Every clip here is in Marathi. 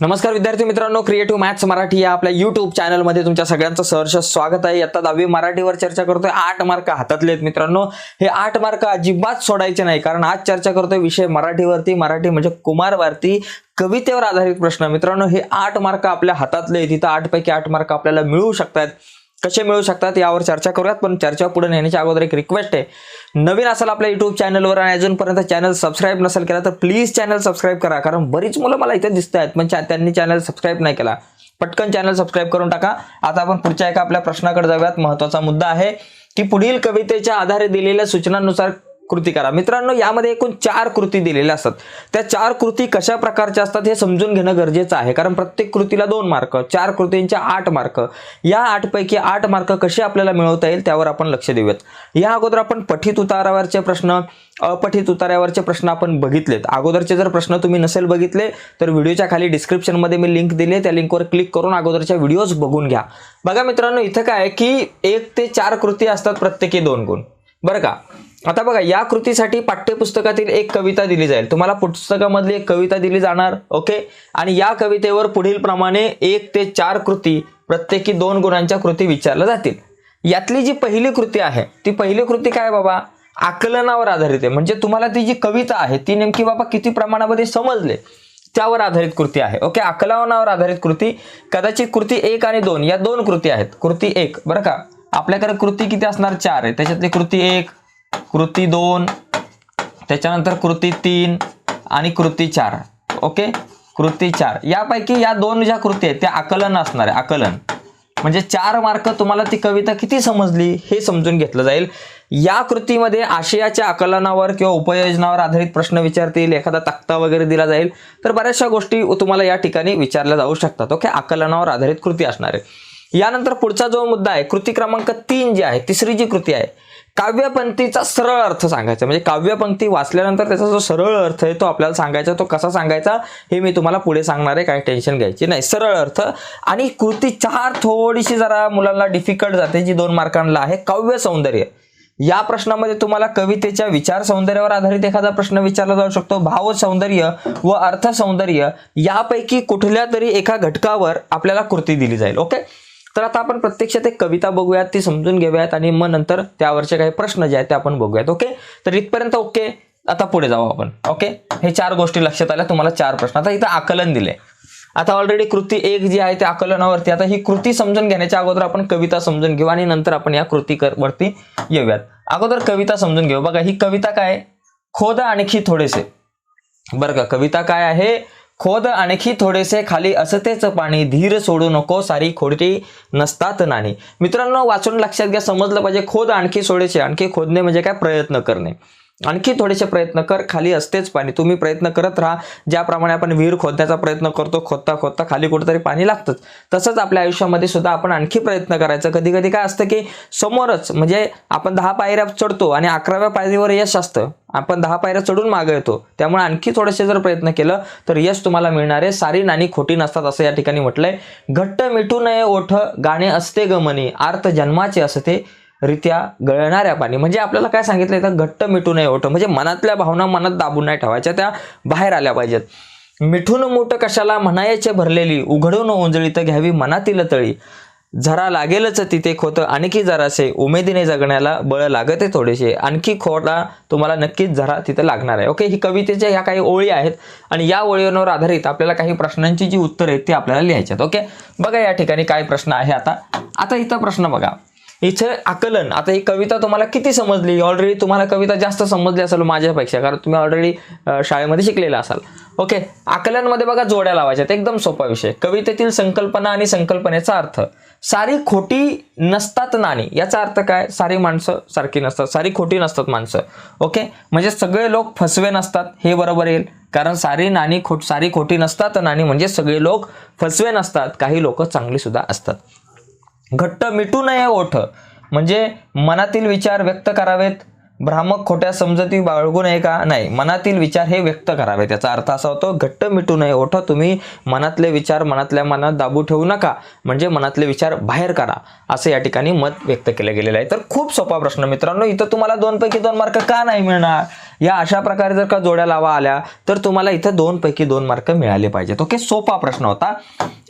नमस्कार विद्यार्थी मित्रांनो क्रिएटिव्ह मॅथ्स मराठी या आपल्या युट्यूब चॅनलमध्ये तुमच्या सगळ्यांचं सहर्ष स्वागत आहे. आता दहावी मराठीवर चर्चा करतोय. आठ मार्क हातातले आहेत मित्रांनो. हे आठ मार्क अजिबात सोडायचे नाही कारण आज चर्चा करतोय विषय मराठीवरती. मराठी म्हणजे कुमारवरती कवितेवर आधारित प्रश्न. मित्रांनो हे आठ मार्क आपल्या हातातले आहेत. तिथं आठ पैकी आठ मार्क आपल्याला मिळू शकतात कसे मिळू शकतात यावर चर्चा करूयात पण चर्चा पुढे नेण्याच्या अगोदर एक रिक्वेस्ट आहे. नवीन असाल आपल्या युट्यूब चॅनलवर आणि अजूनपर्यंत चॅनल सबस्क्राईब नसेल केला तर प्लीज चॅनल सबस्क्राईब करा. कारण बरीच मुलं मला इथे दिसत आहेत पण त्यांनी चॅनल सबस्क्राईब नाही केला. पटकन चॅनल सबस्क्राईब करून टाका. आता आपण पुढच्या एका आपल्या प्रश्नाकडे जाऊयात. महत्त्वाचा मुद्दा आहे की पुढील कवितेच्या आधारे दिलेल्या सूचनांनुसार कृती करा. मित्रांनो यामध्ये एकूण चार कृती दिलेल्या असतात. त्या चार कृती कशा प्रकारच्या असतात हे समजून घेणं गरजेचं आहे. कारण प्रत्येक कृतीला दोन मार्क चार कृतींच्या आठ मार्क. या आठपैकी आठ मार्क कसे आपल्याला मिळवता येईल त्यावर आपण लक्ष देऊयात. या अगोदर आपण पठित उतारावरचे प्रश्न अपठित उतारावरचे प्रश्न आपण बघितलेत. अगोदरचे जर प्रश्न तुम्ही नसेल बघितले तर व्हिडिओच्या खाली डिस्क्रिप्शनमध्ये मी लिंक दिली त्या लिंकवर क्लिक करून अगोदरच्या व्हिडिओज बघून घ्या. बघा मित्रांनो इथं काय की एक ते चार कृती असतात प्रत्येकी दोन गुण. बरं का? आता बघा या कृतीसाठी पाठ्यपुस्तकातील एक कविता दिली जाईल. तुम्हाला पुस्तकामधली एक कविता दिली जाणार ओके? आणि या कवितेवर पुढील प्रमाणे एक ते चार कृती प्रत्येकी दोन गुणांच्या कृती विचारल्या जातील. यातली जी पहिली कृती आहे ती पहिली कृती काय बाबा? आकलनावर आधारित आहे. म्हणजे तुम्हाला ती जी कविता आहे ती नेमकी बाबा किती प्रमाणामध्ये समजले? त्यावर आधारित कृती आहे ओके? आकलनावर आधारित कृती कदाचित कृती एक आणि दोन या दोन कृती आहेत. कृती एक बरं का? आपल्याकडे कृती किती असणार? चार आहे. त्याच्यातली कृती एक कृती दोन त्याच्यानंतर कृती तीन आणि कृती चार. ओके? कृती चार. यापैकी या दोन ज्या कृती आहेत त्या आकलन असणार आहे. आकलन. म्हणजे चार मार्क तुम्हाला ती कविता किती समजली हे समजून घेतलं जाईल. या कृतीमध्ये आशयाच्या आकलनावर किंवा उपयोजनावर आधारित प्रश्न विचारतील एखादा तक्ता वगैरे दिला जाईल. तर बऱ्याचशा गोष्टी तुम्हाला या ठिकाणी विचारल्या जाऊ शकतात. ओके? आकलनावर आधारित कृती असणार आहे. यानंतर पुढचा जो मुद्दा आहे कृती क्रमांक तीन जी आहे तिसरी जी कृती आहे काव्यपंक्तीचा सरळ अर्थ सांगायचा. म्हणजे काव्यपंक्ती वाचल्यानंतर त्याचा जो सरळ अर्थ आहे तो आपल्याला सांगायचा तो कसा सांगायचा हे मी तुम्हाला पुढे सांगणार आहे काही टेन्शन घ्यायची नाही. सरळ अर्थ. आणि कृती चार थोडीशी जरा मुलांना डिफिकल्ट जाते जी दोन मार्कांना आहे. काव्य सौंदर्य. या प्रश्नामध्ये तुम्हाला कवितेच्या विचार सौंदर्यावर आधारित एखादा प्रश्न विचारला जाऊ शकतो. भाव सौंदर्य व अर्थ सौंदर्य यापैकी कुठल्या तरी एका घटकावर आपल्याला कृती दिली जाईल. ओके तर आता आपण प्रत्यक्षात एक कविता बघूयात ती समजून घेऊयात आणि मग नंतर त्यावरचे काही प्रश्न जे आहेत ते आपण बघूयात ओके? तर इथपर्यंत ओके आता पुढे जाऊ आपण ओके? हे चार गोष्टी लक्षात आल्या तुम्हाला चार प्रश्न. आता इथं आकलन दिले आता ऑलरेडी कृती एक जी आहे त्या आकलनावरती आता ही कृती समजून घेण्याच्या अगोदर आपण कविता समजून घेऊ आणि नंतर आपण या कृती वरती येऊयात. अगोदर कविता समजून घेऊ. बघा ही कविता काय? आहे? खोद आणखी थोडेसे. बरं का कविता काय आहे? खोद आणखी थोडेसे खाली असतेच पाणी. धीर सोडू नको सारी खोडती नसतात नाणी. मित्रांनो वाचून लक्षात घ्या समजलं पाहिजे. खोद आणखी सोडेचे आणखी खोदणे म्हणजे काय? प्रयत्न करणे. आणखी थोडेसे प्रयत्न कर खाली असतेच पाणी. तुम्ही प्रयत्न करत राहा. ज्याप्रमाणे आपण विहीर खोदण्याचा प्रयत्न करतो खोदता खोदता खाली कुठेतरी पाणी लागतंच. तसंच आपल्या आयुष्यामध्ये सुद्धा आपण आणखी प्रयत्न करायचा. कधी कधी काय असतं की समोरच म्हणजे आपण दहा पायऱ्या चढतो आणि अकराव्या पायरीवर यश असतं. आपण दहा पायऱ्या चढून मागे येतो. त्यामुळे आणखी थोडेसे जर प्रयत्न केलं तर यश तुम्हाला मिळणार आहे. सारी नाणी खोटी नसतात असं या ठिकाणी म्हटलंय. घट्ट मिठू नये ओठ गाणे असते गमनी आर्त जन्माचे असते. रित्या गळणाऱ्या पाणी. म्हणजे आपल्याला काय सांगितलं इथं घट्ट मिठू नये ओठ म्हणजे मनातल्या भावना मनात दाबून नाही ठेवायच्या त्या बाहेर आल्या पाहिजेत. मिठून मोठ कशाला? म्हणायचे भरलेली. उघडून ओंजळीत घ्यावी मनातील तळी. झरा लागेलच तिथे खोत आणखी जरासे. उमेदीने जगण्याला बळ लागते थोडेसे. आणखी खोटा तुम्हाला नक्कीच झरा तिथे लागणार आहे. ओके ही कवितेच्या ह्या काही ओळी आहेत आणि या ओळींवर आधारित आपल्याला काही प्रश्नांची जी उत्तरं आहेत ती आपल्याला लिहायची आहेत. ओके बघा या ठिकाणी काय प्रश्न आहे आता. आता इथं प्रश्न बघा. इथं आकलन. आता ही कविता तुम्हाला किती समजली? ऑलरेडी तुम्हाला कविता जास्त समजली असेल माझ्यापेक्षा कारण तुम्ही ऑलरेडी शाळेमध्ये शिकलेला असाल. ओके आकलनमध्ये बघा जोड्या लावायच्या एकदम सोपा विषय. कवितेतील संकल्पना आणि संकल्पनेचा अर्थ. सारी खोटी नसतात नाणी. याचा अर्थ काय? सारी माणसं सारखी नसतात. सारी खोटी नसतात माणसं. ओके म्हणजे सगळे लोक फसवे नसतात. हे बरोबर येईल. कारण सारी नाणी खोट सारी खोटी नसतात नाणी म्हणजे सगळे लोक फसवे नसतात. काही लोक चांगली सुद्धा असतात. घट्ट मिटू नये ओठ. म्हणजे मनातील विचार व्यक्त करावेत. भ्रामक खोट्या समजती बाळगू नये का? नाही. मनातील विचार हे व्यक्त करावे त्याचा अर्थ असा होतो घट्ट मिटू नये ओठ. तुम्ही मनातले विचार मनातल्या मनात दाबू ठेवू नका. म्हणजे मनातले विचार बाहेर करा असं या ठिकाणी मत व्यक्त केलं गेलेलं आहे. तर खूप सोपा प्रश्न मित्रांनो इथं तुम्हाला दोनपैकी दोन मार्क का नाही मिळणार? या अशा प्रकारे जर का जोड्या लावा आल्या तर तुम्हाला इथं दोन पैकी दोन मार्क मिळाले पाहिजेत. ओके सोपा प्रश्न होता.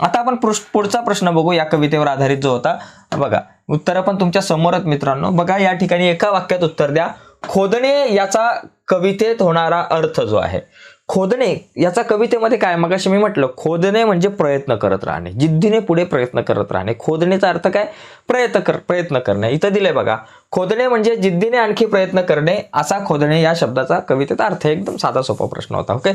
आता आपण पुढचा प्रश्न बघू या कवितेवर आधारित जो होता. बघा उत्तर पण तुमच्या समोरच मित्रांनो. बघा या ठिकाणी एका वाक्यात उत्तर द्या. खोदणे याचा कवितेत होणारा अर्थ जो आहे. खोदणे याचा कवितेमध्ये काय? मग मी म्हटलं खोदणे म्हणजे प्रयत्न करत राहणे. जिद्दीने पुढे प्रयत्न करत राहणे. खोदणेचा अर्थ काय? प्रयत्न कर प्रयत्न करणे. इथं दिले बघा खोदणे म्हणजे जिद्दीने आणखी प्रयत्न करणे असा खोदणे या शब्दाचा कवितेचा अर्थ एकदम साधा सोपा प्रश्न होता ओके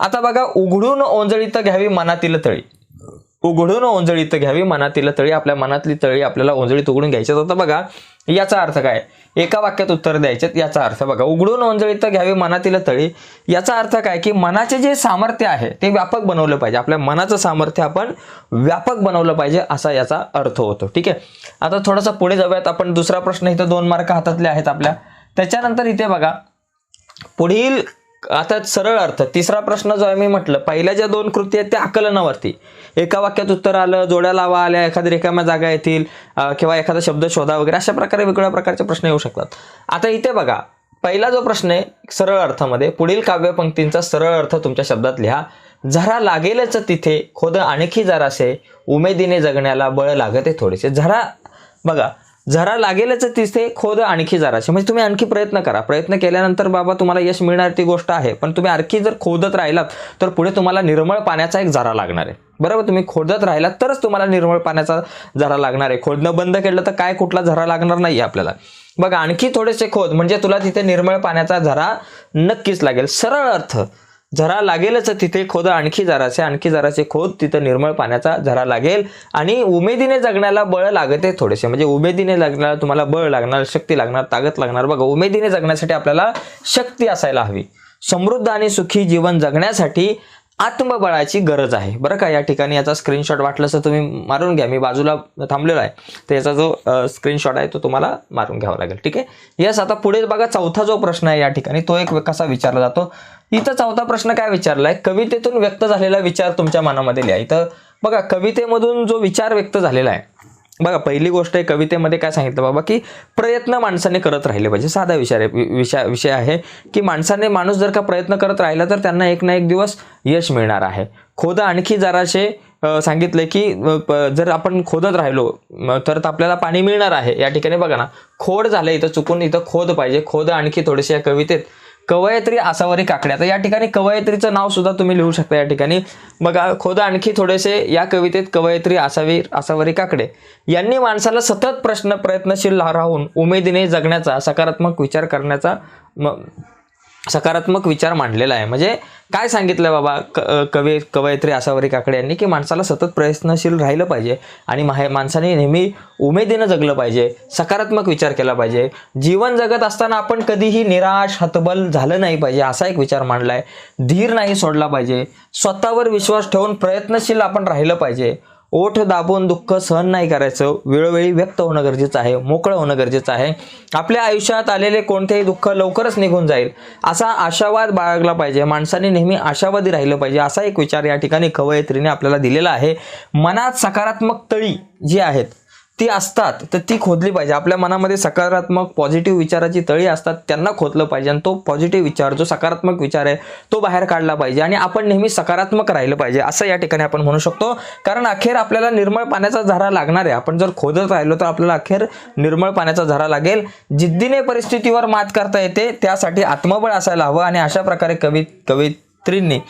आता बघा उघडून ओंजळीत घ्यावी मनातील तळी. हो, उघडून ओंजळीत घ्यावी मनातील तळी आपल्या मनातली तळी आपल्याला ओंजळीत उघडून घ्यायच्यात आता बघा याचा अर्थ काय? एका वाक्यात उत्तर द्यायचे याचा अर्थ बघा उघडून ओंजळीत घ्यावी मनातील तळी. याचा अर्थ काय? की मनाचे जे सामर्थ्य आहे ते व्यापक बनवलं पाहिजे. आपल्या मनाचं सामर्थ्य आपण व्यापक बनवलं पाहिजे असा याचा अर्थ होतो. ठीक आहे? आता थोडासा पुढे जाऊयात. आपण दुसरा प्रश्न इथं दोन मार्क हातातले आहेत आपल्या. त्याच्यानंतर इथे बघा पुढील आता सरळ अर्थ तिसरा प्रश्न जो आहे मी म्हटलं पहिल्या ज्या दोन कृती आहेत त्या आकलनावरती. एका वाक्यात उत्तर आलं जोड्या लावा आल्या एखाद्या रिकाम्या जागा येतील किंवा एखादा शब्द शोधा वगैरे अशा प्रकारे वेगवेगळ्या प्रकारचे प्रश्न येऊ शकतात. आता इथे बघा पहिला जो प्रश्न आहे सरळ अर्थामध्ये पुढील काव्यपंक्तींचा सरळ अर्थ तुमच्या शब्दात लिहा. झरा लागेलच तिथे खोद आणखी जरासे उमेदीने जगण्याला बळ लागते थोडेसे. झरा बघा झरा लागेलच तिथे खोद आणखी जराशी. म्हणजे तुम्ही आणखी प्रयत्न करा. प्रयत्न केल्यानंतर बाबा तुम्हाला यश मिळणार ती गोष्ट आहे. पण तुम्ही आणखी जर खोदत राहिलात तर पुढे तुम्हाला निर्मळ पाण्याचा एक झरा लागणार आहे. बरोबर? तुम्ही खोदत राहिलात तरच तुम्हाला निर्मळ पाण्याचा झरा लागणार आहे. खोदणं बंद केलं तर काय कुठला झरा लागणार नाही आपल्याला. बघा आणखी थोडेसे खोद. म्हणजे तुला तिथे निर्मळ पाण्याचा झरा नक्कीच लागेल. सरळ अर्थ. झरा लागेलच तिथे खोद आणखी जराचे आणखी जराचे खोद तिथं निर्मळ पाण्याचा झरा लागेल. आणि उमेदीने जगण्याला बळ लागते थोडेसे. म्हणजे उमेदीने जगण्याला तुम्हाला बळ लागणार शक्ती लागणार ताकद लागणार. बघा उमेदीने जगण्यासाठी आपल्याला शक्ती असायला हवी. समृद्ध आणि सुखी जीवन जगण्यासाठी आत्मबळाची गरज आहे. बरं का? या ठिकाणी याचा स्क्रीनशॉट वाटलं तर तुम्ही मारून घ्या. मी बाजूला थांबलेलो आहे. तर याचा जो स्क्रीनशॉट आहे तो तुम्हाला मारून घ्यावा लागेल. ठीक आहे? यस आता पुढे बघा चौथा जो प्रश्न आहे या ठिकाणी तो एक कसा विचारला जातो? इथं चौथा प्रश्न काय विचारलाय? कवितेतून व्यक्त झालेला विचार तुमच्या मनामध्ये लिहा. इथं बघा कवितेमधून जो विचार व्यक्त झालेला आहे बघा पहिली गोष्ट आहे कवितेमध्ये काय सांगितलं बाबा की प्रयत्न माणसाने करत राहिले पाहिजे. साधा विचार विषय विषय आहे की माणसाने माणूस जर का प्रयत्न करत राहिला तर त्यांना एक ना एक दिवस यश मिळणार आहे. खोद आणखी जराशे अ, सांगितले की जर आपण खोदत राहिलो तर आपल्याला पाणी मिळणार आहे. या ठिकाणी बघा ना खोड झालं इथं चुकून इथं खोद पाहिजे. खोद आणखी थोडेसे या कवितेत कवयत्री आसावरी काकडे. आता या ठिकाणी कवयत्रीचं नाव सुद्धा तुम्ही लिहू शकता या ठिकाणी. बघा खोद आणखी थोडेसे या कवितेत कवयत्री आसावी आसावरी काकडे. यांनी माणसाला सतत प्रश्न प्रयत्नशील राहून उमेदीने जगण्याचा सकारात्मक विचार करण्याचा म- सकारात्मक विचार मांडलेला आहे. म्हणजे काय सांगितलं बाबा? क कवी कवयत्री आसावरी काकडे यांनी की माणसाला सतत प्रयत्नशील राहिलं पाहिजे आणि माहे माणसाने नेहमी उमेदीनं जगलं पाहिजे सकारात्मक विचार केला पाहिजे. जीवन जगत असताना आपण कधीही निराश हतबल झालं नाही पाहिजे असा एक विचार मांडला आहे धीर नाही सोडला पाहिजे. स्वतःवर विश्वास ठेवून प्रयत्नशील आपण राहिलं पाहिजे. ओठ दाबून दुःख सहन नाही करायचं. वेळोवेळी व्यक्त होणं गरजेचं आहे मोकळं होणं गरजेचं आहे. आपल्या आयुष्यात आलेले कोणतेही दुःख लवकरच निघून जाईल. असा आशावाद बाळगला पाहिजे. माणसाने नेहमी आशावादी राहिलं पाहिजे असा एक विचार या ठिकाणी कवयत्रीने आपल्याला दिलेला आहे. मनात सकारात्मक तळी जी आहेत ती असतात तर ती खोदली पाहिजे. आपल्या मनामध्ये सकारात्मक पॉझिटिव्ह विचाराची तळी असतात त्यांना खोदलं पाहिजे. आणि तो पॉझिटिव्ह विचार जो सकारात्मक विचार आहे तो बाहेर काढला पाहिजे. आणि आपण नेहमी सकारात्मक राहिलं पाहिजे असं या ठिकाणी आपण म्हणू शकतो. कारण अखेर आपल्याला निर्मळ पाण्याचा झरा लागणार आहे. आपण जर खोदत राहिलो तर आपल्याला अखेर निर्मळ पाण्याचा झरा लागेल. जिद्दीने परिस्थितीवर मात करता येते. त्यासाठी आत्मबळ असायला हवं. आणि अशा प्रकारे कवी कवयित्रींनी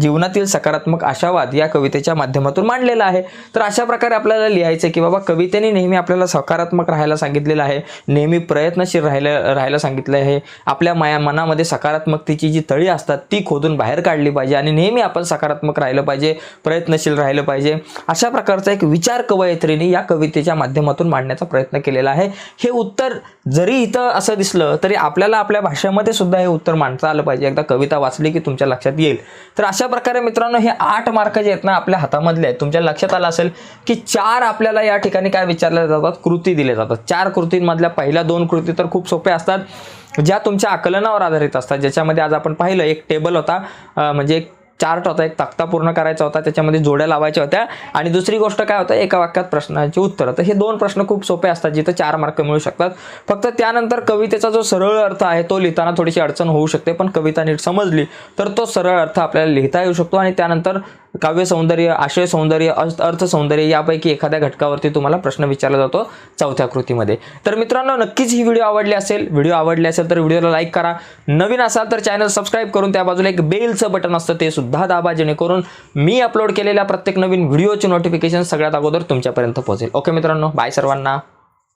जीवनातील सकारात्मक आशावाद या कवितेच्या माध्यमातून मांडलेला आहे. तर अशा प्रकारे आपल्याला लिहायचं की बाबा कवितेने नेहमी आपल्याला सकारात्मक राहायला सांगितलेलं आहे. नेहमी प्रयत्नशील राहायला राहायला सांगितलं आहे. आपल्या माया मनामध्ये सकारात्मकतेची जी तळी असतात ती खोदून बाहेर काढली पाहिजे आणि नेहमी आपण सकारात्मक राहिलं पाहिजे प्रयत्नशील राहिलं पाहिजे. अशा प्रकारचा एक विचार कवयित्रीने या कवितेच्या माध्यमातून मांडण्याचा प्रयत्न केलेला आहे. हे उत्तर जरी इथं असं दिसलं तरी आपल्याला आपल्या भाषेमध्ये सुद्धा हे उत्तर मांडता आलं पाहिजे. एकदा कविता वाचली की तुमच्या लक्षात येईल. तर अशा प्रकारे मित्रांनो हे आठ मार्क जे आहेत ना आपल्या हातामधले आहेत. तुमच्या लक्षात आलं असेल की चार आपल्याला या ठिकाणी काय विचारल्या जातात? कृती दिल्या जातात. चार कृतींमधल्या पहिल्या दोन कृती तर खूप सोप्या असतात ज्या तुमच्या आकलनावर आधारित असतात. ज्याच्यामध्ये आज आपण पाहिलं एक टेबल होता म्हणजे एक चार्ट होता एक तक्ता पूर्ण करायचा होता त्याच्यामध्ये जोड्या लावायच्या होत्या. आणि दुसरी गोष्ट काय होतं एका वाक्यात प्रश्नांची उत्तरं. तर हे दोन प्रश्न खूप सोपे असतात जिथं चार मार्क मिळू शकतात. फक्त त्यानंतर कवितेचा जो सरळ अर्थ आहे तो लिहिताना थोडीशी अडचण होऊ शकते पण कविता नीट समजली तर तो सरळ अर्थ आपल्याला लिहिता येऊ शकतो. आणि त्यानंतर काव्य सौंदर्य आशय सौंदर्य अर्थ सौंदर्य यापैकी एखाद्या घटकावरती तुम्हाला प्रश्न विचारला जातो चौथ्या कृतीमध्ये. तर मित्रांनो नक्कीच ही व्हिडिओ आवडली असेल. व्हिडिओ आवडली असेल तर व्हिडिओला लाईक करा. नवीन असाल तर चॅनल सबस्क्राईब करून त्या बाजूला एक बेलचं बटन असतं ते सुद्धा दाबा जेणेकरून मी अपलोड केलेल्या प्रत्येक नवीन व्हिडिओची नोटिफिकेशन सगळ्यात अगोदर तुमच्यापर्यंत पोहोचेल. ओके मित्रांनो बाय सर्वांना.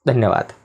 धन्यवाद.